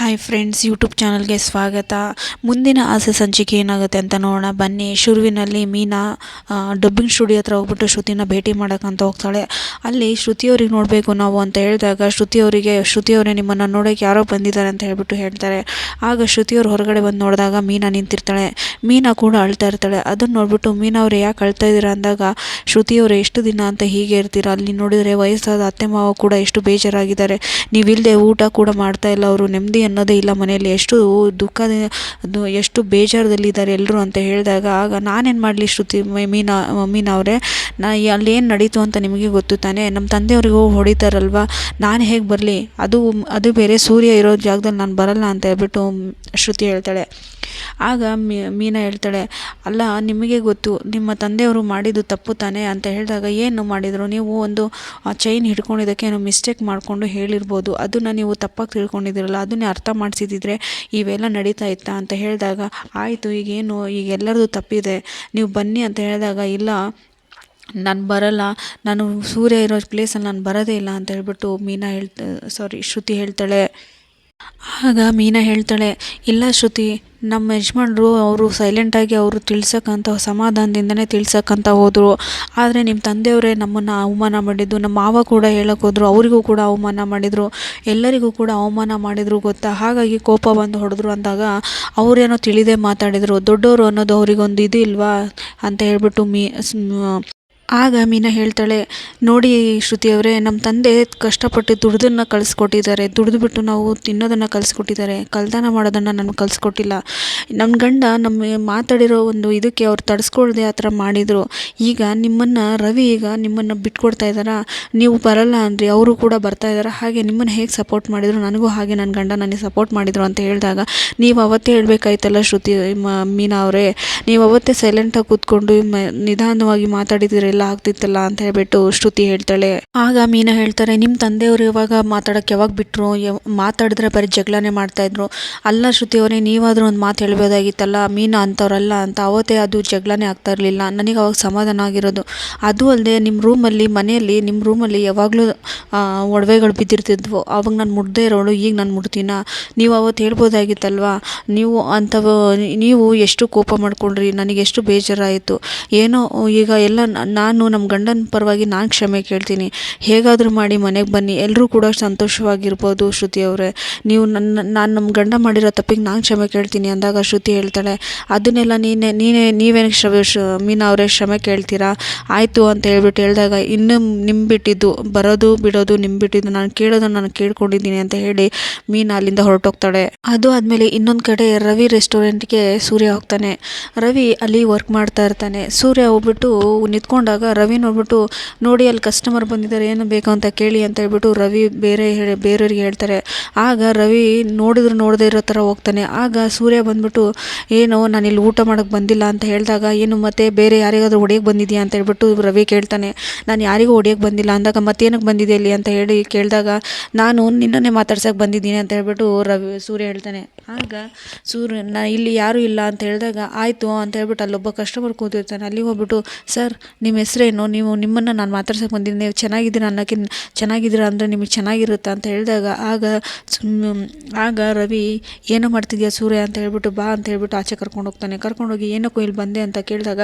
Hi friends YouTube ಚಾನಲ್ಗೆ ಸ್ವಾಗತ. ಮುಂದಿನ ಆಸೆ ಸಂಚಿಕೆ ಏನಾಗುತ್ತೆ ಅಂತ ನೋಡೋಣ. ಬನ್ನಿ, ಶುರುವಿನಲ್ಲಿ ಮೀನಾ ಡಬ್ಬಿಂಗ್ ಸ್ಟುಡಿಯೋ ಹತ್ರ ಹೋಗ್ಬಿಟ್ಟು ಶ್ರುತಿನ ಭೇಟಿ ಮಾಡೋಕ್ಕಂತ ಹೋಗ್ತಾಳೆ. ಅಲ್ಲಿ ಶ್ರುತಿಯವ್ರಿಗೆ ನೋಡಬೇಕು ನಾವು ಅಂತ ಹೇಳಿದಾಗ ಶ್ರುತಿಯವರಿಗೆ ಶ್ರುತಿಯವರೇ ನಿಮ್ಮನ್ನು ನೋಡೋಕ್ಕೆ ಯಾರೋ ಬಂದಿದ್ದಾರೆ ಅಂತ ಹೇಳ್ಬಿಟ್ಟು ಹೇಳ್ತಾರೆ. ಆಗ ಶ್ರುತಿಯವ್ರು ಹೊರಗಡೆ ಬಂದು ನೋಡಿದಾಗ ಮೀನಾ ನಿಂತಿರ್ತಾಳೆ. ಮೀನಾ ಕೂಡ ಅಳ್ತಾ ಇರ್ತಾಳೆ. ಅದನ್ನು ನೋಡ್ಬಿಟ್ಟು ಮೀನಾ ಅವ್ರು ಯಾಕೆ ಅಳ್ತಾ ಇದ್ದೀರಾ ಅಂದಾಗ ಶ್ರುತಿಯವರು ಎಷ್ಟು ದಿನ ಅಂತ ಹೀಗೆ ಇರ್ತೀರ? ಅಲ್ಲಿ ನೋಡಿದರೆ ವಯಸ್ಸಾದ ಅತ್ತೆ ಮಾವ ಕೂಡ ಎಷ್ಟು ಬೇಜಾರಾಗಿದ್ದಾರೆ. ನೀವಿಲ್ಲದೆ ಊಟ ಕೂಡ ಮಾಡ್ತಾ ಇಲ್ಲ ಅವರು ನೆಮ್ಮದಿ ಅನ್ನೋದೇ ಇಲ್ಲ ಮನೆಯಲ್ಲಿ. ಎಷ್ಟು ದುಃಖ ಅದು ಎಷ್ಟು ಬೇಜಾರದಲ್ಲಿದ್ದಾರೆ ಎಲ್ಲರೂ ಅಂತ ಹೇಳಿದಾಗ, ಆಗ ನಾನೇನು ಮಾಡಲಿ ಶ್ರುತಿ ಮೀನಾ ಮೀನಾ ಅವರೇ? ನಾ ಅಲ್ಲಿ ಏನು ನಡೀತು ಅಂತ ನಿಮಗೆ ಗೊತ್ತು ತಾನೇ? ನಮ್ಮ ತಂದೆಯವ್ರಿಗೂ ಹೊಡಿತಾರಲ್ವ? ನಾನು ಹೇಗೆ ಬರಲಿ? ಅದು ಅದು ಬೇರೆ ಸೂರ್ಯ ಇರೋ ಜಾಗದಲ್ಲಿ ನಾನು ಬರಲ್ಲ ಅಂತ ಹೇಳ್ಬಿಟ್ಟು ಶ್ರುತಿ ಹೇಳ್ತಾಳೆ. ಆಗ ಮೀನಾ ಹೇಳ್ತಾಳೆ, ಅಲ್ಲ, ನಿಮಗೆ ಗೊತ್ತು, ನಿಮ್ಮ ತಂದೆಯವರು ಮಾಡಿದ್ದು ತಪ್ಪು ತಾನೇ? ಅಂತ ಹೇಳಿದಾಗ, ಏನು ಮಾಡಿದರು? ನೀವು ಒಂದು ಚೈನ್ ಹಿಡ್ಕೊಂಡಿದ್ದಕ್ಕೆ ಏನೋ ಮಿಸ್ಟೇಕ್ ಮಾಡಿಕೊಂಡು ಹೇಳಿರ್ಬೋದು. ಅದನ್ನು ನೀವು ತಪ್ಪಾಗಿ ತಿಳ್ಕೊಂಡಿದ್ದೀರಲ್ಲ, ಅದನ್ನೇ ಅರ್ಥ ಮಾಡಿಸಿದ್ರೆ ಇವೆಲ್ಲ ನಡೀತಾ ಇತ್ತಾ ಅಂತ ಹೇಳಿದಾಗ, ಆಯಿತು, ಈಗೇನು ಈಗ ಎಲ್ಲರದು ತಪ್ಪಿದೆ. ನೀವು ಬನ್ನಿ ಅಂತ ಹೇಳಿದಾಗ, ಇಲ್ಲ, ನಾನು ಬರಲ್ಲ. ನಾನು ಸೂರ್ಯ ಇರೋ ಪ್ಲೇಸಲ್ಲಿ ನಾನು ಬರೋದೇ ಇಲ್ಲ ಅಂತ ಹೇಳ್ಬಿಟ್ಟು ಮೀನಾ ಹೇಳ್ತ ಸಾರಿ ಶ್ರುತಿ ಹೇಳ್ತಾಳೆ. ಆಗ ಮೀನಾ ಹೇಳ್ತಾಳೆ, ಇಲ್ಲ ಶ್ರುತಿ, ನಮ್ಮ ಯಜಮಾನ್ರು ಅವರು ಸೈಲೆಂಟಾಗಿ ಅವರು ತಿಳ್ಸಕ್ಕಂತ ಸಮಾಧಾನದಿಂದನೇ ತಿಳ್ಸಕ್ಕಂತ ಹೋದರು. ಆದರೆ ನಿಮ್ಮ ತಂದೆಯವರೇ ನಮ್ಮನ್ನು ಅವಮಾನ ಮಾಡಿದ್ದು, ನಮ್ಮ ಮಾವ ಕೂಡ ಹೇಳಕ್ಕೆ ಹೋದರು, ಅವರಿಗೂ ಕೂಡ ಅವಮಾನ ಮಾಡಿದರು, ಎಲ್ಲರಿಗೂ ಕೂಡ ಅವಮಾನ ಮಾಡಿದರು ಗೊತ್ತಾ? ಹಾಗಾಗಿ ಕೋಪ ಬಂದು ಹೊಡೆದ್ರು ಅಂದಾಗ ಅವರೇನೋ ತಿಳಿದೇ ಮಾತಾಡಿದರು. ದೊಡ್ಡವರು ಅನ್ನೋದು ಅವರಿಗೊಂದು ಇದು ಇಲ್ವಾ? ಅಂತ ಹೇಳ್ಬಿಟ್ಟು ಮೀ ಆಗ ಮೀನಾ ಹೇಳ್ತಾಳೆ, ನೋಡಿ ಶ್ರುತಿಯವರೇ ನಮ್ಮ ತಂದೆ ಕಷ್ಟಪಟ್ಟು ದುಡ್ದನ್ನು ಕಳಿಸ್ಕೊಟ್ಟಿದ್ದಾರೆ. ದುಡಿದ್ಬಿಟ್ಟು ನಾವು ತಿನ್ನೋದನ್ನು ಕಲಿಸ್ಕೊಟ್ಟಿದ್ದಾರೆ ಕಲ್ದಾನ ಮಾಡೋದನ್ನು ನಮ್ಗೆ ಕಲಿಸ್ಕೊಟ್ಟಿಲ್ಲ ನಮ್ಮ ಗಂಡ ನಮ್ಮ ಮಾತಾಡಿರೋ ಒಂದು ಇದಕ್ಕೆ ಅವ್ರು ತಡ್ಸ್ಕೊಳ್ದೆ ಆ ಥರ ಮಾಡಿದರು. ಈಗ ನಿಮ್ಮನ್ನು ರವಿ ಈಗ ನಿಮ್ಮನ್ನು ಬಿಟ್ಕೊಡ್ತಾ ಇದ್ದಾರಾ? ನೀವು ಬರಲ್ಲ ಅಂದ್ರಿ ಅವರು ಕೂಡ ಬರ್ತಾ ಇದ್ದಾರೆ? ಹಾಗೆ ನಿಮ್ಮನ್ನು ಹೇಗೆ ಸಪೋರ್ಟ್ ಮಾಡಿದರು? ನನಗೂ ಹಾಗೆ ನನ್ನ ಗಂಡ ನನಗೆ ಸಪೋರ್ಟ್ ಮಾಡಿದರು ಅಂತ ಹೇಳಿದಾಗ ನೀವು ಅವತ್ತೇ ಹೇಳಬೇಕಾಯ್ತಲ್ಲ ಶ್ರುತಿ ಮೀನಾ ಅವರೇ? ನೀವು ಅವತ್ತೇ ಸೈಲೆಂಟಾಗಿ ಕೂತ್ಕೊಂಡು ನಿಧಾನವಾಗಿ ಮಾತಾಡಿದಿರೆಲ್ಲ ಆಗ್ತಿತ್ತಲ್ಲ ಅಂತ ಹೇಳ್ಬಿಟ್ಟು ಶ್ರುತಿ ಹೇಳ್ತಾಳೆ. ಆಗ ಮೀನಾ ಹೇಳ್ತಾರೆ ನಿಮ್ಮ ತಂದೆಯವರು ಇವಾಗ ಮಾತಾಡಕ್ಕೆ ಯಾವಾಗ ಬಿಟ್ಟರು ಮಾತಾಡಿದ್ರೆ ಬರೀ ಜಗಳನೇ ಮಾಡ್ತಾಯಿದ್ರು ಅಲ್ಲ ಶ್ರುತಿ ಅವರೇ, ನೀವಾದರೂ ಒಂದು ಮಾತು ಹೇಳ್ಬೋದಾಗಿತ್ತಲ್ಲ? ಮೀನಾ ಅಂಥವ್ರಲ್ಲ ಅಂತ ಅವತ್ತೇ ಅದು ಜಗಳನೇ ಆಗ್ತಾ ಇರಲಿಲ್ಲ. ನನಗೆ ಅವಾಗ ಸಮಾಧಾನ ಆಗಿರೋದು. ಅದು ಅಲ್ಲದೆ ನಿಮ್ಮ ರೂಮಲ್ಲಿ, ಮನೆಯಲ್ಲಿ ನಿಮ್ಮ ರೂಮಲ್ಲಿ ಯಾವಾಗಲೂ ಒಡವೆಗಳು ಬಿದ್ದಿರ್ತಿದ್ವು. ಅವಾಗ ನಾನು ಮುಡ್ದೇ ಇರೋಳು, ಈಗ ನಾನು ಮುಡ್ತೀನ ನೀವು ಅವತ್ತು ಹೇಳ್ಬೋದಾಗಿತ್ತಲ್ವಾ? ನೀವು ಅಂಥವು ನೀವು ಎಷ್ಟು ಕೋಪ ಮಾಡ್ಕೊಂಡ್ರಿ? ನನಗೆ ಎಷ್ಟು ಬೇಜಾರಾಯಿತು? ಏನೋ ಈಗ ಎಲ್ಲ ನ- ನಾನು ನಮ್ಮ ಗಂಡನ ಪರವಾಗಿ ನಾನು ಕ್ಷಮೆ ಕೇಳ್ತೀನಿ. ಹೇಗಾದರೂ ಮಾಡಿ ಮನೆಗೆ ಬನ್ನಿ. ಎಲ್ಲರೂ ಕೂಡ ಸಂತೋಷವಾಗಿರ್ಬೋದು ಶ್ರುತಿ ಅವರೇ. ನೀವು ನನ್ನ ನಾನು ನಮ್ಮ ಗಂಡ ಮಾಡಿರೋ ತಪ್ಪಿಗೆ ನಾನು ಕ್ಷಮೆ ಕೇಳ್ತೀನಿ ಅಂದಾಗ ಶ್ರುತಿ ಹೇಳ್ತಾಳೆ, ಅದನ್ನೆಲ್ಲ ನೀನೇ ನೀನೇ, ನೀವೇನು ಶ್ರಮ ಮೀನಾ ಅವರೇ ಕ್ಷಮೆ ಕೇಳ್ತೀರಾ? ಆಯಿತು ಅಂತ ಹೇಳ್ಬಿಟ್ಟು ಹೇಳಿದಾಗ, ಇನ್ನೂ ನಿಮ್ಮ ಬರೋದು ಬಿಡೋದು ನಿಮ್ಮ ನಾನು ಕೇಳೋದನ್ನು ನಾನು ಕೇಳ್ಕೊಂಡಿದ್ದೀನಿ ಅಂತ ಹೇಳಿ ಮೀನಾ ಅಲ್ಲಿಂದ ಹೊರಟೋಗ್ತಾಳೆ. ಅದು ಆದಮೇಲೆ ಇನ್ನೊಂದು ಕಡೆ ರವಿ ರೆಸ್ಟೋರೆಂಟ್ಗೆ ಸೂರ್ಯ ಹೋಗ್ತಾನೆ. ರವಿ ಅಲ್ಲಿ ವರ್ಕ್ ಮಾಡ್ತಾ ಇರ್ತಾನೆ. ಸೂರ್ಯ ಹೋಗ್ಬಿಟ್ಟು ನಿಂತ್ಕೊಂಡಾಗ ರವಿ ನೋಡ್ಬಿಟ್ಟು, ನೋಡಿ, ಅಲ್ಲಿ ಕಸ್ಟಮರ್ ಬಂದಿದ್ದಾರೆ, ಏನು ಬೇಕು ಅಂತ ಕೇಳಿ ಅಂತ ಹೇಳ್ಬಿಟ್ಟು ರವಿ ಬೇರೆ ಹೇಳಿ, ಬೇರೆಯವ್ರಿಗೆ ಹೇಳ್ತಾರೆ. ಆಗ ರವಿ ನೋಡಿದ್ರು ನೋಡದೇ ಇರೋ ಥರ ಹೋಗ್ತಾನೆ. ಆಗ ಸೂರ್ಯ ಬಂದ್ಬಿಟ್ಟು, ಏನು, ನಾನು ಇಲ್ಲಿ ಊಟ ಮಾಡೋಕ್ಕೆ ಬಂದಿಲ್ಲ ಅಂತ ಹೇಳಿದಾಗ, ಏನು ಮತ್ತೆ ಬೇರೆ ಯಾರಿಗಾದರೂ ಹೊಡಿಯೋಕ್ಕೆ ಬಂದಿದ್ಯಾ? ಅಂತ ಹೇಳ್ಬಿಟ್ಟು ರವಿ ಕೇಳ್ತಾನೆ. ನಾನು ಯಾರಿಗೂ ಹೊಡೆಯೋಕೆ ಬಂದಿಲ್ಲ. ಅಂದಾಗ ಮತ್ತೇನಕ್ಕೆ ಬಂದಿದೆ ಇಲ್ಲಿ? ಅಂತ ಹೇಳಿ ಕೇಳಿದಾಗ, ನಾನು ನಿನ್ನನ್ನೇ ಮಾತಾಡ್ಸೋಕೆ ಬಂದಿದ್ದೀನಿ ಅಂತ ಹೇಳ್ಬಿಟ್ಟು ರವಿ, ಸೂರ್ಯ ಹೇಳ್ತಾನೆ. ಆಗ ಸೂರ್ಯ, ನಾ ಇಲ್ಲಿ ಯಾರೂ ಇಲ್ಲ ಅಂತ ಹೇಳಿದಾಗ, ಆಯಿತು ಅಂತ ಹೇಳ್ಬಿಟ್ಟು ಅಲ್ಲೊಬ್ಬ ಕಸ್ಟಮರ್ ಕೂತಿರ್ತಾನೆ. ಅಲ್ಲಿಗೆ ಹೋಗ್ಬಿಟ್ಟು, ಸರ್ ನಿಮ್ಮ ಹೆಸರೇನು? ನೀವು ನಿಮ್ಮನ್ನು ನಾನು ಮಾತಾಡ್ಸೋಕೆ ಬಂದಿದ್ದೀನಿ ನೀವು ಚೆನ್ನಾಗಿದ್ದೀರ ಅನ್ನೋಕ್ಕೆ ಚೆನ್ನಾಗಿದ್ದೀರ ಅಂದರೆ ನಿಮಗೆ ಚೆನ್ನಾಗಿರುತ್ತಾ ಅಂತ ಹೇಳಿದಾಗ, ಆಗ ಆಗ ರವಿ, ಏನೋ ಮಾಡ್ತಿದ್ಯಾ ಸೂರ್ಯ? ಅಂತ ಹೇಳ್ಬಿಟ್ಟು, ಬಾ ಅಂತ ಹೇಳ್ಬಿಟ್ಟು ಆಚೆ ಕರ್ಕೊಂಡು ಹೋಗ್ತಾನೆ. ಕರ್ಕೊಂಡೋಗಿ ಏನಕ್ಕೂ ಇಲ್ಲಿ ಬಂದೆ ಅಂತ ಕೇಳಿದಾಗ,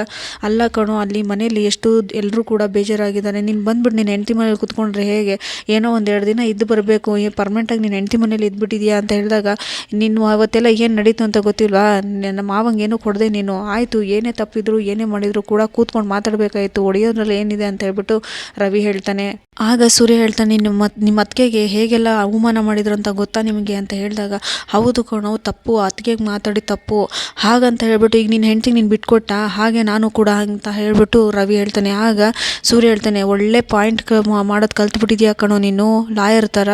ಅಲ್ಲ ಕಣೋ, ಅಲ್ಲಿ ಮನೆಯಲ್ಲಿ ಎಷ್ಟು ಎಲ್ಲರೂ ಕೂಡ ಬೇಜಾರಾಗಿದ್ದಾರೆ. ನೀನು ಬಂದ್ಬಿಟ್ಟು ನೀನು ಹೆಂಡತಿ ಮನೇಲಿ ಕುತ್ಕೊಂಡ್ರೆ ಹೇಗೆ? ಏನೋ ಒಂದು ಎರಡು ದಿನ ಇದ್ದು ಬರಬೇಕು. ಪರ್ಮನೆಂಟಾಗಿ ನೀನು ಹೆಂಡತಿ ಮನೇಲಿ ಇದ್ಬಿಟ್ಟಿದ್ಯಾ? ಅಂತ ಹೇಳಿದಾಗ, ನೀನು ಅವತ್ತೆಲ್ಲ ಏನು ನಡೀತು ಅಂತ ಗೊತ್ತಿಲ್ವಾ? ನನ್ನ ಮಾವಂಗೆ ಏನೂ ಕೊಡದೆ ನೀನು. ಆಯಿತು, ಏನೇ ತಪ್ಪಿದ್ರು, ಏನೇ ಮಾಡಿದ್ರು ಕೂಡ ಕೂತ್ಕೊಂಡು ಮಾತಾಡಬೇಕಾಯಿತು. ಹೊಡೆಯೋದ್ರಲ್ಲಿ ಏನಿದೆ ಅಂತ ಹೇಳ್ಬಿಟ್ಟು ರವಿ ಹೇಳ್ತಾನೆ. ಆಗ ಸೂರ್ಯ ಹೇಳ್ತಾನೆ, ನಿಮ್ಮ ನಿಮ್ಮ ಅತ್ತಿಗೆಗೆ ಹೇಗೆಲ್ಲ ಅವಮಾನ ಮಾಡಿದ್ರು ಅಂತ ಗೊತ್ತಾ ನಿಮಗೆ? ಅಂತ ಹೇಳಿದಾಗ, ಹೌದು ಕಣೋ, ತಪ್ಪು ಅತ್ತಿಗೆಗೆ ಮಾತಾಡಿ ತಪ್ಪು. ಹಾಗಂತ ಹೇಳ್ಬಿಟ್ಟು, ಈಗ ನಿನ್ನ ಹೆಂಡ್ತಿಗೆ ನೀನು ಬಿಟ್ಕೊಟ್ಟ? ಹಾಗೆ ನಾನು ಕೂಡ ಅಂತ ಹೇಳ್ಬಿಟ್ಟು ರವಿ ಹೇಳ್ತಾನೆ. ಆಗ ಸೂರ್ಯ ಹೇಳ್ತಾನೆ, ಒಳ್ಳೆ ಪಾಯಿಂಟ್ ಮಾಡೋದು ಕಲ್ತ್ಬಿಟ್ಟಿದ್ಯಾ ಕಣೋ ನೀನು? ಲಾಯರ್ ಥರ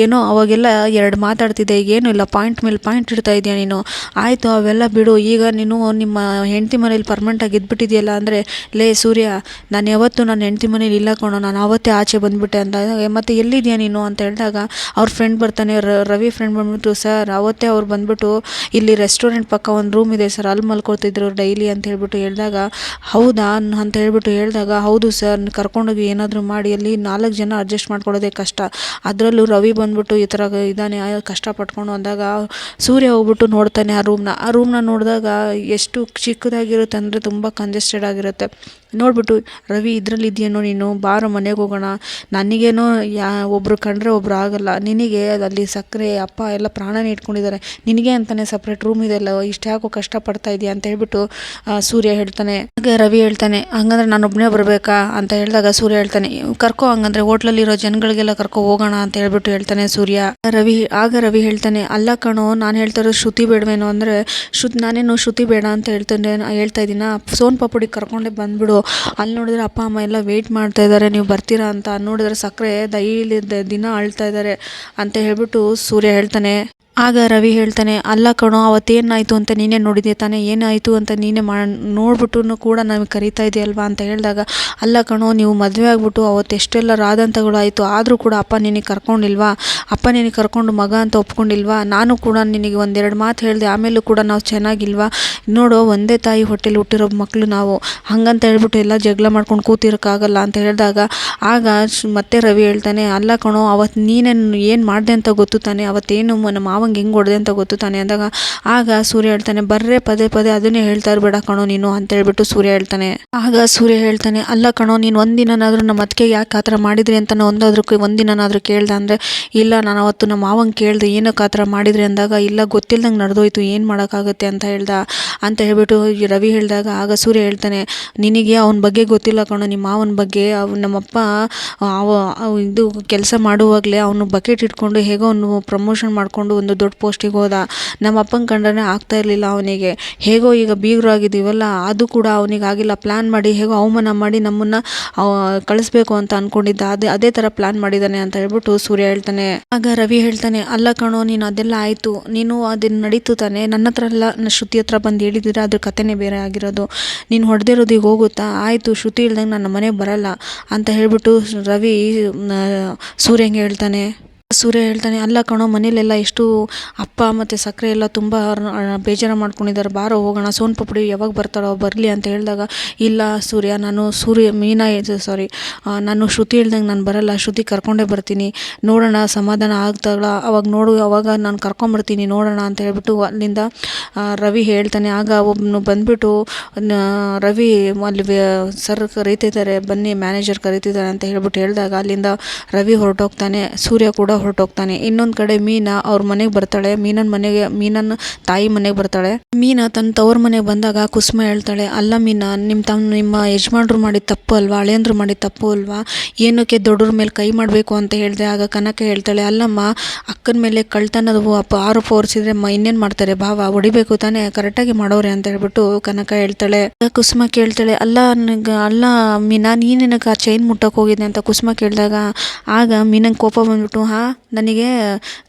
ಏನೋ ಅವಾಗೆಲ್ಲ ಎರಡು ಮಾತಾಡ್ತಿದ್ದೆ. ಏನೂ ಇಲ್ಲ ಪಾಯಿಂಟ್ ಮೇಲೆ ಪಾಯಿಂಟ್ ಇಡ್ತಾ ಇದೆಯಾ ನೀನು? ಆಯಿತು, ಅವೆಲ್ಲ ಬಿಡು. ಈಗ ನೀನು ನಿಮ್ಮ ಹೆಂಡ್ತಿ ಮನೇಲಿ ಪರ್ಮನೆಂಟಾಗಿ ಇದ್ಬಿಟ್ಟಿದೆಯಲ್ಲ ಅಂದರೆ, ಲೇ ಸೂರ್ಯ ನಾನು ಯಾವತ್ತೂ ನನ್ನ ಹೆಂಡ್ತಿ ಮನೇಲಿ ಇಲ್ಲ ಕಣೋ, ನಾನು ಆವತ್ತೇ ಆಚೆ ಬಂದುಬಿಟ್ಟೆ ಅಂತ. ಮತ್ತೆ ಎಲ್ಲಿದ್ಯಾ ನೀನು ಅಂತ ಹೇಳಿದಾಗ, ಅವ್ರ ಫ್ರೆಂಡ್ ಬರ್ತಾನೆ ರವಿ ಫ್ರೆಂಡ್ ಬಂದ್ಬಿಟ್ಟು ಸರ್, ಅವತ್ತೇ ಅವ್ರು ಬಂದ್ಬಿಟ್ಟು ಇಲ್ಲಿ ರೆಸ್ಟೋರೆಂಟ್ ಪಕ್ಕ ಒಂದು ರೂಮ್ ಇದೆ, ಸರ್, ಅಲ್ಲಿ ಮಲ್ಕೊಳ್ತಿದ್ರು ಡೈಲಿ ಅಂತ ಹೇಳ್ಬಿಟ್ಟು ಹೇಳಿದಾಗ, ಹೌದಾ? ಅಂತ ಹೇಳ್ಬಿಟ್ಟು ಹೇಳಿದಾಗ, ಹೌದು ಸರ್, ಕರ್ಕೊಂಡೋಗಿ ಏನಾದರೂ ಮಾಡಿ, ಅಲ್ಲಿ ನಾಲ್ಕು ಜನ ಅಡ್ಜಸ್ಟ್ ಮಾಡ್ಕೊಳ್ಳೋದೇ ಕಷ್ಟ. ಅದರಲ್ಲೂ ರವಿ ಬಂದ್ಬಿಟ್ಟು ಈ ಥರ ಇದ್ದಾನೆ ಕಷ್ಟ ಕಷ್ಟಪಟ್ಕೊಂಡು ಅಂದಾಗ, ಸೂರ್ಯ ಹೋಗ್ಬಿಟ್ಟು ನೋಡ್ತಾನೆ ಆ ರೂಮ್ನ ಆ ರೂಮ್ನ ನೋಡಿದಾಗ ಎಷ್ಟು ಚಿಕ್ಕದಾಗಿರುತ್ತೆ ಅಂದರೆ ತುಂಬ ಕಂಜೆಸ್ಟೆಡ್ ಆಗಿರುತ್ತೆ. ನೋಡ್ಬಿಟ್ಟು ರವಿ, ಇದರಲ್ಲಿ ಇದೆಯೇನೋ ನೀನು? ಬಾರೋ ಮನೆಗೆ ಹೋಗೋಣ. ನನಗೇನೋ ಯಾ ಒಬ್ಬರು ಕಂಡ್ರೆ ಒಬ್ಬರು ಆಗಲ್ಲ. ನಿನಗೆ ಅಲ್ಲಿ ಸಕ್ಕರೆ, ಅಪ್ಪ ಎಲ್ಲ ಪ್ರಾಣನೇ ಇಟ್ಕೊಂಡಿದ್ದಾರೆ ನಿನಗೆ ಅಂತಲೇ ಸಪ್ರೇಟ್ ರೂಮ್ ಇದೆಲ್ಲ ಇಷ್ಟು ಯಾಕೋ ಕಷ್ಟಪಡ್ತಾ ಇದೆಯಾ? ಅಂತ ಹೇಳ್ಬಿಟ್ಟು ಸೂರ್ಯ ಹೇಳ್ತಾನೆ. ಹಾಗೆ ರವಿ ಹೇಳ್ತಾನೆ, ಹಂಗಂದ್ರೆ ನಾನು ಒಬ್ಬನೇ ಬರಬೇಕಾ? ಅಂತ ಹೇಳಿದಾಗ ಸೂರ್ಯ ಹೇಳ್ತಾನೆ, ಕರ್ಕೋ, ಹಂಗಂದ್ರೆ ಹೋಟ್ಲಲ್ಲಿರೋ ಜನಗಳಿಗೆಲ್ಲ ಕರ್ಕೊ ಹೋಗೋಣ ಅಂತ ಹೇಳ್ಬಿಟ್ಟು ಹೇಳ್ತಾನೆ ಸೂರ್ಯ. ರವಿ, ಆಗ ರವಿ ಹೇಳ್ತಾನೆ, ಅಲ್ಲ ಕಣೋ, ನಾನು ಹೇಳ್ತಾ ಇರೋ ಶ್ರುತಿ ಬೇಡವೇನೋ ಅಂದರೆ ಶ್ರು ನಾನೇನು ಶ್ರುತಿ ಬೇಡ ಅಂತ ಹೇಳ್ತಾನೆ, ಹೇಳ್ತಾ ಇದ್ದೀನ? ಸೋನ್ ಪಾಪುಡಿಗೆ ಕರ್ಕೊಂಡೇ ಬಂದ್ಬಿಡು. ಅಲ್ಲಿ ನೋಡಿದ್ರೆ ಅಪ್ಪ, ಅಮ್ಮ ಎಲ್ಲ ವೆಯ್ಟ್ ಮಾಡ್ತಾ ಇದ್ದಾರೆ, ನೀವು ಬರ್ತೀರಾ ಅಂತ ನೋಡಿದ್ರೆ ಸಕ್ಕರೆ ದೈಲಿ ದಿನ ಅಳ್ತಾ ಇದ್ದಾರೆ ಅಂತ ಹೇಳ್ಬಿಟ್ಟು ಸೂರ್ಯ ಹೇಳ್ತಾನೆ ಆಗ ರವಿ ಹೇಳ್ತಾನೆ, ಅಲ್ಲ ಕಣೋ, ಅವತ್ತೇನಾಯಿತು ಅಂತ ನೀನೇ ನೋಡಿದೆ ತಾನೇ? ಏನಾಯಿತು ಅಂತ ನೀನೇ ಮಾ ನೋಡ್ಬಿಟ್ಟು ಕೂಡ ನಮಗೆ ಕರಿತಾ ಇದೆಯಲ್ವಾ? ಅಂತ ಹೇಳಿದಾಗ, ಅಲ್ಲ ಕಣೋ, ನೀವು ಮದುವೆ ಆಗ್ಬಿಟ್ಟು ಅವತ್ತೆಷ್ಟೆಲ್ಲ ಎಷ್ಟೆಲ್ಲ ರಾದಂತಗಳು ಆಯಿತು ಆದರೂ ಕೂಡ ಅಪ್ಪ ನಿನಗೆ ಕರ್ಕೊಂಡಿಲ್ವಾ? ಅಪ್ಪ ನಿನಗೆ ಕರ್ಕೊಂಡು ಮಗ ಅಂತ ಒಪ್ಕೊಂಡಿಲ್ವಾ? ನಾನು ಕೂಡ ನಿನಗೆ ಒಂದೆರಡು ಮಾತು ಹೇಳಿದೆ, ಆಮೇಲೂ ಕೂಡ ನಾವು ಚೆನ್ನಾಗಿಲ್ವಾ? ನೋಡು, ಒಂದೇ ತಾಯಿ ಹೊಟ್ಟೆಲಿ ಹುಟ್ಟಿರೋ ಮಕ್ಕಳು ನಾವು. ಹಾಗಂತ ಹೇಳ್ಬಿಟ್ಟು ಎಲ್ಲ ಜಗಳ ಮಾಡ್ಕೊಂಡು ಕೂತಿರೋಕ್ಕಾಗಲ್ಲ ಅಂತ ಹೇಳಿದಾಗ, ಆಗ ಮತ್ತೆ ರವಿ ಹೇಳ್ತಾನೆ, ಅಲ್ಲ ಕಣೋ, ಅವತ್ತು ನೀನೇನು ಏನು ಮಾಡಿದೆ ಅಂತ ಗೊತ್ತು ತಾನೆ? ಅವತ್ತೇನು ನಮ್ಮ ನಮ್ಮ ಮಾವಂಗೆ ಹೆಂಗೆ ಹೊಡೆದೆ ಅಂತ ಗೊತ್ತು ತಾನೆ. ಅಂದಾಗ, ಆಗ ಸೂರ್ಯ ಹೇಳ್ತಾನೆ, ಬರ್ರೆ, ಪದೇ ಪದೇ ಅದನ್ನೇ ಹೇಳ್ತಾ ಇರಬೇಡ ಕಣೋ ನೀನು ಅಂತ ಹೇಳ್ಬಿಟ್ಟು ಸೂರ್ಯ ಹೇಳ್ತಾನೆ. ಆಗ ಸೂರ್ಯ ಹೇಳ್ತಾನೆ, ಅಲ್ಲ ಕಣೋ, ನೀನು ಒಂದಿನನಾದರೂ ನಮ್ಮ ಅದಕ್ಕೆ ಯಾಕೆ ಆ ಥರ ಮಾಡಿದ್ರಿ ಅಂತ ಒಂದಾದ್ರೂ ಒಂದಿನಾದ್ರೂ ಕೇಳ್ದೆ ಅಂದರೆ, ಇಲ್ಲ, ನಾನು ಅವತ್ತು ನಮ್ಮ ಮಾವಂಗೆ ಕೇಳಿದೆ ಏನಕ್ಕೆ ಆ ಥರ ಮಾಡಿದ್ರಿ ಅಂದಾಗ, ಇಲ್ಲ, ಗೊತ್ತಿಲ್ದಂಗೆ ನಡೆದೋಯ್ತು, ಏನು ಮಾಡೋಕ್ಕಾಗುತ್ತೆ ಅಂತ ಹೇಳ್ದ. ಅಂತ ಹೇಳ್ಬಿಟ್ಟು ರವಿ ಹೇಳಿದಾಗ, ಆಗ ಸೂರ್ಯ ಹೇಳ್ತಾನೆ, ನಿನಗೆ ಅವನ ಬಗ್ಗೆ ಗೊತ್ತಿಲ್ಲ ಕಣೋ ನಿಮ್ಮ ಮಾವನ ಬಗ್ಗೆ. ಅವ್ ನಮ್ಮಪ್ಪ ಅವ ಇದು ಕೆಲಸ ಮಾಡುವಾಗಲೇ ಅವನು ಬಕೆಟ್ ಇಟ್ಕೊಂಡು ಹೇಗೋ ಅವನು ಪ್ರಮೋಷನ್ ಮಾಡಿಕೊಂಡು ಒಂದು ದೊಡ್ಡ ಪೋಸ್ಟಿಗೆ ಹೋದ. ನಮ್ಮ ಅಪ್ಪನ ಕಂಡ್ರೆ ಆಗ್ತಾ ಇರಲಿಲ್ಲ ಅವನಿಗೆ. ಹೇಗೋ ಈಗ ಬೀಗರು ಆಗಿದ್ದೀವಲ್ಲ, ಅದು ಕೂಡ ಅವನಿಗೆ ಆಗಿಲ್ಲ. ಪ್ಲ್ಯಾನ್ ಮಾಡಿ, ಹೇಗೋ ಅವಮಾನ ಮಾಡಿ ನಮ್ಮನ್ನು ಕಳಿಸ್ಬೇಕು ಅಂತ ಅಂದ್ಕೊಂಡಿದ್ದ ಅದೇ ಅದೇ ಥರ ಪ್ಲ್ಯಾನ್ ಮಾಡಿದ್ದಾನೆ ಅಂತ ಹೇಳ್ಬಿಟ್ಟು ಸೂರ್ಯ ಹೇಳ್ತಾನೆ. ಆಗ ರವಿ ಹೇಳ್ತಾನೆ, ಅಲ್ಲ ಕಣೋ, ನೀನು ಅದೆಲ್ಲ ಆಯಿತು. ನೀನು ಅದನ್ನು ನಡೀತು ತಾನೆ. ನನ್ನ ಹತ್ರ ಎಲ್ಲ ಶ್ರುತಿ ಹತ್ರ ಬಂದು ಹೇಳಿದ್ರೆ ಅದ್ರ ಕಥೆನೇ ಬೇರೆ ಆಗಿರೋದು. ನೀನು ಹೊಡೆದಿರೋದು ಈಗ ಹೋಗುತ್ತಾ? ಆಯಿತು, ಶ್ರುತಿ ಇಲ್ದಂಗೆ ನನ್ನ ಮನೆಗೆ ಬರಲ್ಲ. ಅಂತ ಹೇಳ್ಬಿಟ್ಟು ರವಿ ಸೂರ್ಯಂಗೆ ಹೇಳ್ತಾನೆ ಸೂರ್ಯ ಹೇಳ್ತಾನೆ, ಅಲ್ಲ ಕಣೋ, ಮನೇಲೆಲ್ಲ ಎಷ್ಟು ಅಪ್ಪ ಮತ್ತು ಸಕ್ಕರೆ ಎಲ್ಲ ತುಂಬ ಬೇಜಾರು ಮಾಡ್ಕೊಂಡಿದ್ದಾರೆ. ಬಾರೋ, ಹೋಗೋಣ. ಸೋನ್ ಪಾಪಡಿ ಯಾವಾಗ ಬರ್ತಾಳೋ, ಬರಲಿ ಅಂತ ಹೇಳಿದಾಗ, ಇಲ್ಲ ಸೂರ್ಯ, ನಾನು ಸೂರ್ಯ, ಮೀನಾ ಸಾರಿ ನಾನು ಶ್ರುತಿ ಹೇಳ್ದಂಗೆ ನಾನು ಬರಲ್ಲ. ಶ್ರುತಿ ಕರ್ಕೊಂಡೇ ಬರ್ತೀನಿ. ನೋಡೋಣ, ಸಮಾಧಾನ ಆಗ್ತಾಳ? ಅವಾಗ ನೋಡು, ಅವಾಗ ನಾನು ಕರ್ಕೊಂಬರ್ತೀನಿ, ನೋಡೋಣ ಅಂತ ಹೇಳ್ಬಿಟ್ಟು ಅಲ್ಲಿಂದ ರವಿ ಹೇಳ್ತಾನೆ. ಆಗ ಒಬ್ಬನು ಬಂದ್ಬಿಟ್ಟು ರವಿ ಅಲ್ಲಿ ಸರ್ ಕರೀತಿದ್ದಾರೆ, ಬನ್ನಿ, ಮ್ಯಾನೇಜರ್ ಕರೀತಿದ್ದಾರೆ ಅಂತ ಹೇಳ್ಬಿಟ್ಟು ಹೇಳಿದಾಗ, ಅಲ್ಲಿಂದ ರವಿ ಹೊರಟೋಗ್ತಾನೆ. ಸೂರ್ಯ ಕೂಡ ಹೊರಟೋಗ್ತಾನೆ. ಇನ್ನೊಂದು ಕಡೆ ಮೀನಾ ಅವ್ರ ಮನೆಗೆ ಬರ್ತಾಳೆ. ಮೀನನ್ ಮನೆಗೆ, ಮೀನನ್ ತಾಯಿ ಮನೆಗೆ ಬರ್ತಾಳೆ. ಮೀನಾ ತನ್ನ ತವ್ರ ಮನೆಗೆ ಬಂದಾಗ ಕುಸುಮ ಹೇಳ್ತಾಳೆ, ಅಲ್ಲ ಮೀನಾ, ನಿಮ್ ತಮ್ಮ ನಿಮ್ಮ ಯಜಮಾನ್ರು ಮಾಡಿದ ತಪ್ಪು ಅಲ್ವಾ? ಅಳೆಯಂದ್ರು ಮಾಡಿದ ತಪ್ಪು ಅಲ್ವಾ? ಏನಕ್ಕೆ ದೊಡ್ಡವ್ರ ಮೇಲೆ ಕೈ ಮಾಡಬೇಕು ಅಂತ ಹೇಳಿದೆ, ಆಗ ಕನಕ ಹೇಳ್ತಾಳೆ, ಅಲ್ಲಮ್ಮ, ಅಕ್ಕನ ಮೇಲೆ ಕಳ್ತನದ ಅಪ್ಪ ಆರೋಪ ಹೊರಿಸಿದ್ರೆ ಇನ್ನೇನು ಮಾಡ್ತಾರೆ? ಭಾವ, ಹೊಡಿಬೇಕು ತಾನೇ, ಕರೆಕ್ಟಾಗಿ ಮಾಡೋರೆ ಅಂತ ಹೇಳ್ಬಿಟ್ಟು ಕನಕ ಹೇಳ್ತಾಳೆ. ಕುಸುಮ ಕೇಳ್ತಾಳೆ, ಅಲ್ಲ, ನನಗೆ, ಅಲ್ಲ ಮೀನಾ, ನೀನು ಆ ಚೈನ್ ಮುಟ್ಟಕ್ಕೆ ಹೋಗಿದ್ದೆ ಅಂತ ಕುಸುಮ ಕೇಳಿದಾಗ, ಆಗ ಮೀನಂಗೆ ಕೋಪ ಬಂದ್ಬಿಟ್ಟು, ಹಾ ನನಗೆ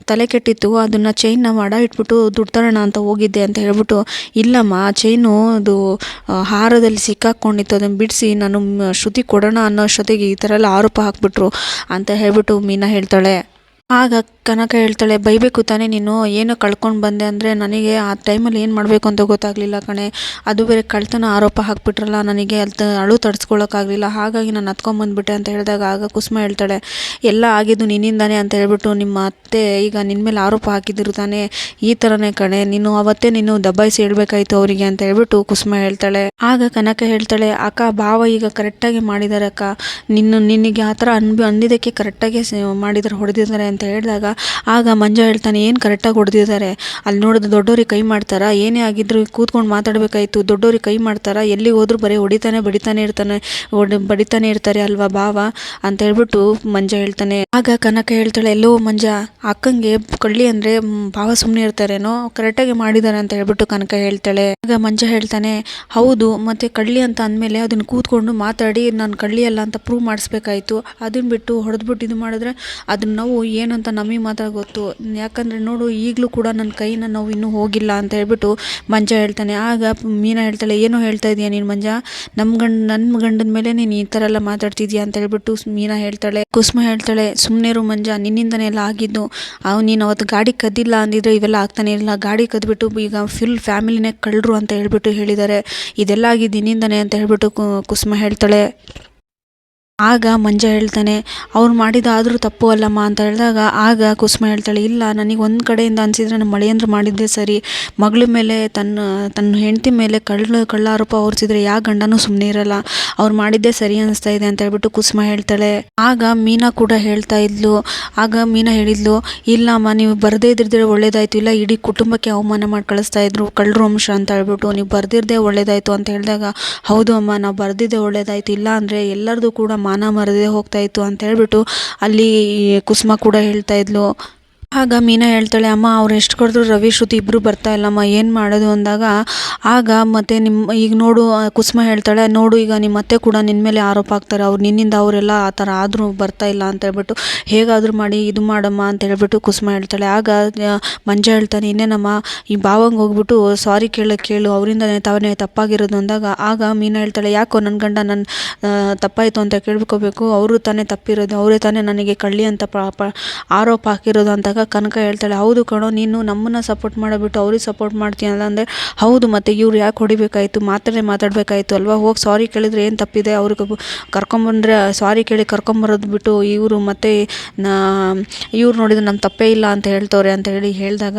ತಲೆ ಕೆಟ್ಟಿತ್ತು, ಅದನ್ನು ಚೈನ್ನ ಮಾಡ ಇಟ್ಬಿಟ್ಟು ದುಡ್ಡು ತರೋಣ ಅಂತ ಹೋಗಿದ್ದೆ ಅಂತ ಹೇಳ್ಬಿಟ್ಟು, ಇಲ್ಲಮ್ಮ ಚೈನು ಅದು ಹಾರದಲ್ಲಿ ಸಿಕ್ಕಾಕ್ಕೊಂಡಿತ್ತು ಅದನ್ನು ಬಿಡಿಸಿ ನಾನು ಶ್ರುತಿ ಕೊಡೋಣ ಅನ್ನೋ ಅಷ್ಟೊತ್ತಿಗೆ ಈ ಥರ ಎಲ್ಲ ಆರೋಪ ಹಾಕ್ಬಿಟ್ರು ಅಂತ ಹೇಳ್ಬಿಟ್ಟು ಮೀನಾ ಹೇಳ್ತಾಳೆ. ಆಗ ಕನಕ ಹೇಳ್ತಾಳೆ, ಬೈಬೇಕು ತಾನೇ ನೀನು, ಏನು ಕಳ್ಕೊಂಡು ಬಂದೆ ಅಂದರೆ ನನಗೆ ಆ ಟೈಮಲ್ಲಿ ಏನು ಮಾಡಬೇಕು ಅಂತ ಗೊತ್ತಾಗಲಿಲ್ಲ ಕಣೆ. ಅದು ಬೇರೆ ಕಳ್ತನ ಆರೋಪ ಹಾಕಿಬಿಟ್ರಲ್ಲ, ನನಗೆ ಅಲ್ತ ಅಳು ತಡ್ಸ್ಕೊಳ್ಳೋಕ್ಕಾಗಲಿಲ್ಲ ಹಾಗಾಗಿ ನಾನು ಹತ್ಕೊಂಬಂದ್ಬಿಟ್ಟೆ ಅಂತ ಹೇಳಿದಾಗ ಆಗ ಕುಸುಮ ಹೇಳ್ತಾಳೆ, ಎಲ್ಲ ಆಗಿದ್ದು ನಿನ್ನಿಂದಾನೆ ಅಂತ ಹೇಳಿಬಿಟ್ಟು ನಿಮ್ಮ ಅತ್ತೆ ಈಗ ನಿನ್ನ ಮೇಲೆ ಆರೋಪ ಹಾಕಿದ್ರು ತಾನೇ. ಈ ಥರನೇ ಕಣೆ, ನೀನು ಅವತ್ತೇ ನೀನು ದಬ್ಬಾಯಿಸಿ ಹೇಳ್ಬೇಕಾಯ್ತು ಅವರಿಗೆ ಅಂತ ಹೇಳ್ಬಿಟ್ಟು ಕುಸುಮ ಹೇಳ್ತಾಳೆ. ಆಗ ಕನಕ ಹೇಳ್ತಾಳೆ, ಅಕ್ಕ, ಭಾವ ಈಗ ಕರೆಕ್ಟಾಗಿ ಮಾಡಿದ್ದಾರೆ ಅಕ್ಕ. ನಿನ್ನ ನಿನಗೆ ಆ ಥರ ಅನ್ಬಿ, ಅಂದಿದ್ದಕ್ಕೆ ಕರೆಕ್ಟಾಗಿ ಮಾಡಿದ್ದಾರೆ ಹೊಡೆದಿದ್ದಾರೆ ಅಂತ ಹೇಳಿದಾಗ, ಆಗ ಮಂಜ ಹೇಳ್ತಾನೆ, ಏನು ಕರೆಕ್ಟಾಗಿ ಹೊಡೆದಿದ್ದಾರೆ? ಅಲ್ಲಿ ನೋಡಿದ್ರೆ ದೊಡ್ಡವ್ರಿಗೆ ಕೈ ಮಾಡ್ತಾರಾ? ಏನೇ ಆಗಿದ್ರು ಕೂತ್ಕೊಂಡು ಮಾತಾಡಬೇಕಾಯ್ತು. ದೊಡ್ಡವ್ರಿಗೆ ಕೈ ಮಾಡ್ತಾರಾ? ಎಲ್ಲಿ ಹೋದ್ರೂ ಬರೀ ಹೊಡಿತಾನೆ, ಬಡಿತಾನೆ ಇರ್ತಾನೆ, ಹೊಡಿ, ಬಡಿತಾನೆ ಇರ್ತಾರೆ ಅಲ್ವಾ ಬಾವ ಅಂತ ಹೇಳ್ಬಿಟ್ಟು ಮಂಜ ಹೇಳ್ತಾನೆ. ಆಗ ಕನಕ ಹೇಳ್ತಾಳೆ, ಎಲ್ಲೋ ಮಂಜ, ಅಕ್ಕಂಗೆ ಕಳ್ಳಿ ಅಂದರೆ ಭಾವ ಸುಮ್ಮನೆ ಇರ್ತಾರೇನೋ? ಕರೆಕ್ಟಾಗಿ ಮಾಡಿದ್ದಾರೆ ಅಂತ ಹೇಳ್ಬಿಟ್ಟು ಕನಕ ಹೇಳ್ತಾಳೆ. ಆಗ ಮಂಜ ಹೇಳ್ತಾನೆ, ಹೌದು, ಮತ್ತೆ ಕಳ್ಳಿ ಅಂತ ಅಂದಮೇಲೆ ಅದನ್ನ ಕೂತ್ಕೊಂಡು ಮಾತಾಡಿ, ನಾನು ಕಳ್ಳಿ ಅಲ್ಲ ಅಂತ ಪ್ರೂವ್ ಮಾಡಿಸ್ಬೇಕಾಯ್ತು. ಅದನ್ನ ಬಿಟ್ಟು ಹೊಡೆದ್ಬಿಟ್ಟು ಇದು ಮಾಡಿದ್ರೆ ಅದನ್ನ ನಾವು ಏನು ಏನು ಅಂತ ನಮಗೆ ಮಾತ್ರ ಗೊತ್ತು. ಯಾಕಂದರೆ ನೋಡು, ಈಗಲೂ ಕೂಡ ನನ್ನ ಕೈನ ನಾವು ಇನ್ನೂ ಹೋಗಿಲ್ಲ ಅಂತ ಹೇಳ್ಬಿಟ್ಟು ಮಂಜ ಹೇಳ್ತಾನೆ. ಆಗ ಮೀನಾ ಹೇಳ್ತಾಳೆ, ಏನೋ ಹೇಳ್ತಾ ಇದೀಯ ನೀನು ಮಂಜ? ನಮ್ಮ ಗಂಡ ನನ್ನ ಗಂಡನ ಮೇಲೆ ನೀನು ಈ ಥರ ಎಲ್ಲ ಮಾತಾಡ್ತಿದ್ಯಾ? ಅಂತ ಹೇಳ್ಬಿಟ್ಟು ಮೀನಾ ಹೇಳ್ತಾಳೆ. ಕುಸುಮ ಹೇಳ್ತಾಳೆ ಸುಮ್ಮನೆರು ಮಂಜ, ನಿನ್ನಿಂದನೇ ಎಲ್ಲ ಆಗಿದ್ದು. ಅವು ನೀನು ಅವತ್ತು ಗಾಡಿ ಕದ್ದಿಲ್ಲ ಅಂದಿದ್ರೆ ಇವೆಲ್ಲ ಆಗ್ತಾನೆ ಇಲ್ಲ ಗಾಡಿ ಕದ್ಬಿಟ್ಟು ಈಗ ಫುಲ್ ಫ್ಯಾಮಿಲಿನೇ ಕಳ್ಳರು ಅಂತ ಹೇಳ್ಬಿಟ್ಟು ಹೇಳಿದ್ದಾರೆ ಇದೆಲ್ಲ ಆಗಿದ್ದು ನಿನ್ನಿಂದನೇ ಅಂತ ಹೇಳ್ಬಿಟ್ಟು ಕುಸುಮ ಹೇಳ್ತಾಳೆ. ಆಗ ಮಂಜ ಹೇಳ್ತಾನೆ, ಅವ್ರು ಮಾಡಿದಾದರೂ ತಪ್ಪು ಅಲ್ಲಮ್ಮ ಅಂತ ಹೇಳಿದಾಗ, ಆಗ ಕುಸುಮ ಹೇಳ್ತಾಳೆ, ಇಲ್ಲ, ನನಗೆ ಒಂದು ಕಡೆಯಿಂದ ಅನಿಸಿದ್ರೆ ನಮ್ಮ ಮಳೆಯಂದ್ರು ಮಾಡಿದ್ದೆ ಸರಿ. ಮಗಳ ಮೇಲೆ ತನ್ನ ತನ್ನ ಹೆಂಡತಿ ಮೇಲೆ ಕಳ್ಳ ಕಳ್ಳ ಆರೋಪ ಹೊರಿಸಿದ್ರೆ ಯಾವ ಗಂಡನೂ ಸುಮ್ಮನೆ ಇರಲ್ಲ. ಅವ್ರು ಮಾಡಿದ್ದೆ ಸರಿ ಅನಿಸ್ತಾ ಇದೆ ಅಂತ ಹೇಳ್ಬಿಟ್ಟು ಕುಸುಮ ಹೇಳ್ತಾಳೆ. ಆಗ ಮೀನಾ ಕೂಡ ಹೇಳ್ತಾ ಇದ್ಲು. ಆಗ ಮೀನಾ ಹೇಳಿದ್ಲು, ಇಲ್ಲಮ್ಮ, ನೀವು ಬರದೇ ಇದ್ದಿದ್ರೆ ಒಳ್ಳೇದಾಯ್ತು. ಇಲ್ಲ, ಇಡೀ ಕುಟುಂಬಕ್ಕೆ ಅವಮಾನ ಮಾಡಿ ಕಳಿಸ್ತಾ ಇದ್ರು. ಕಳ್ಳರು ಅಂಶ ಅಂತ ಹೇಳ್ಬಿಟ್ಟು, ನೀವು ಬರ್ದಿರದೆ ಒಳ್ಳೇದಾಯ್ತು ಅಂತ ಹೇಳಿದಾಗ, ಹೌದು ಅಮ್ಮ, ನಾವು ಬರ್ದಿದ್ದೆ ಒಳ್ಳೇದಾಯ್ತು. ಇಲ್ಲ ಅಂದರೆ ಎಲ್ಲರದು ಕೂಡ ಮಾನ ಮರದೇ ಹೋಗ್ತಾ ಇತ್ತು ಅಂತ ಹೇಳಿಬಿಟ್ಟು ಅಲ್ಲಿ ಕುಸುಮ ಕೂಡ ಹೇಳ್ತಾ ಇದ್ಲು. ಆಗ ಮೀನಾ ಹೇಳ್ತಾಳೆ, ಅಮ್ಮ, ಅವ್ರು ಎಷ್ಟು ಕೊಡಿದ್ರು ರವಿ, ಶ್ರುತಿ ಇಬ್ಬರು ಬರ್ತಾ ಇಲ್ಲಮ್ಮ, ಏನು ಮಾಡೋದು? ಅಂದಾಗ, ಆಗ ಮತ್ತೆ ನಿಮ್ಮ ಈಗ ನೋಡು ಕುಸುಮ ಹೇಳ್ತಾಳೆ, ನೋಡು, ಈಗ ನಿಮ್ಮ ಅತ್ತೆ ಕೂಡ ನಿನ್ನ ಮೇಲೆ ಆರೋಪ ಆಗ್ತಾರೆ ಅವ್ರು ನಿನ್ನಿಂದ ಅವರೆಲ್ಲ ಆ ಥರ ಆದರೂ ಬರ್ತಾ ಇಲ್ಲ ಅಂತ ಹೇಳ್ಬಿಟ್ಟು, ಹೇಗಾದರೂ ಮಾಡಿ, ಇದು ಮಾಡಮ್ಮ ಅಂತ ಹೇಳ್ಬಿಟ್ಟು ಕುಸುಮ ಹೇಳ್ತಾಳೆ. ಆಗ ಮಂಜ ಹೇಳ್ತಾನೆ, ಇನ್ನೇನಮ್ಮ, ಈ ಭಾವಂಗೆ ಹೋಗ್ಬಿಟ್ಟು ಸಾರಿ ಕೇಳೋ, ಕೇಳು, ಅವರಿಂದನೇ ತಾವೇ ತಪ್ಪಾಗಿರೋದು ಅಂದಾಗ, ಆಗ ಮೀನಾ ಹೇಳ್ತಾಳೆ, ಯಾಕೋ ನನ್ನ ಗಂಡ ನನ್ನ ತಪ್ಪಾಯಿತು ಅಂತ ಕೇಳ್ಕೋಬೇಕು. ಅವರು ತಾನೇ ತಪ್ಪಿರೋದು, ಅವರೇ ತಾನೇ ನನಗೆ ಕಳ್ಳಿ ಅಂತ ಆರೋಪ ಹಾಕಿರೋದು ಅಂದಾಗ ಕನಕ ಹೇಳ್ತಾಳೆ, ಹೌದು ಕಣೋ, ನೀನು ನಮ್ಮನ್ನು ಸಪೋರ್ಟ್ ಮಾಡ್ಬಿಟ್ಟು ಅವ್ರಿಗೆ ಸಪೋರ್ಟ್ ಮಾಡ್ತೀಯಲ್ಲ ಅಂದರೆ, ಹೌದು, ಮತ್ತು ಇವ್ರು ಯಾಕೆ ಹೊಡಿಬೇಕಾಯ್ತು? ಮಾತಾಡೇ ಮಾತಾಡಬೇಕಾಯಿತು ಅಲ್ವಾ? ಹೋಗಿ ಸಾರಿ ಕೇಳಿದ್ರೆ ಏನು ತಪ್ಪಿದೆ? ಅವ್ರಿಗೆ ಕರ್ಕೊಂಬಂದ್ರೆ ಸಾರಿ ಕೇಳಿ ಕರ್ಕೊಂಬರೋದು ಬಿಟ್ಟು ಇವರು ಮತ್ತು ಇವ್ರು ನೋಡಿದ್ರೆ ನಮ್ಮ ತಪ್ಪೇ ಇಲ್ಲ ಅಂತ ಹೇಳ್ತವ್ರೆ ಅಂತ ಹೇಳಿ ಹೇಳಿದಾಗ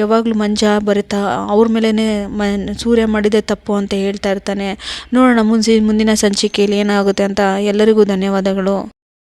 ಯಾವಾಗಲೂ ಮಂಜ ಬರೀತಾ, ಅವ್ರ ಮೇಲೇ ಮ ಸೂರ್ಯ ಮಾಡಿದೆ ತಪ್ಪು ಅಂತ ಹೇಳ್ತಾ ಇರ್ತಾನೆ. ನೋಡೋಣ ಮುಂಚೆ ಮುಂದಿನ ಸಂಚಿಕೆಯಲ್ಲಿ ಏನಾಗುತ್ತೆ ಅಂತ ಎಲ್ಲರಿಗೂ ಧನ್ಯವಾದಗಳು.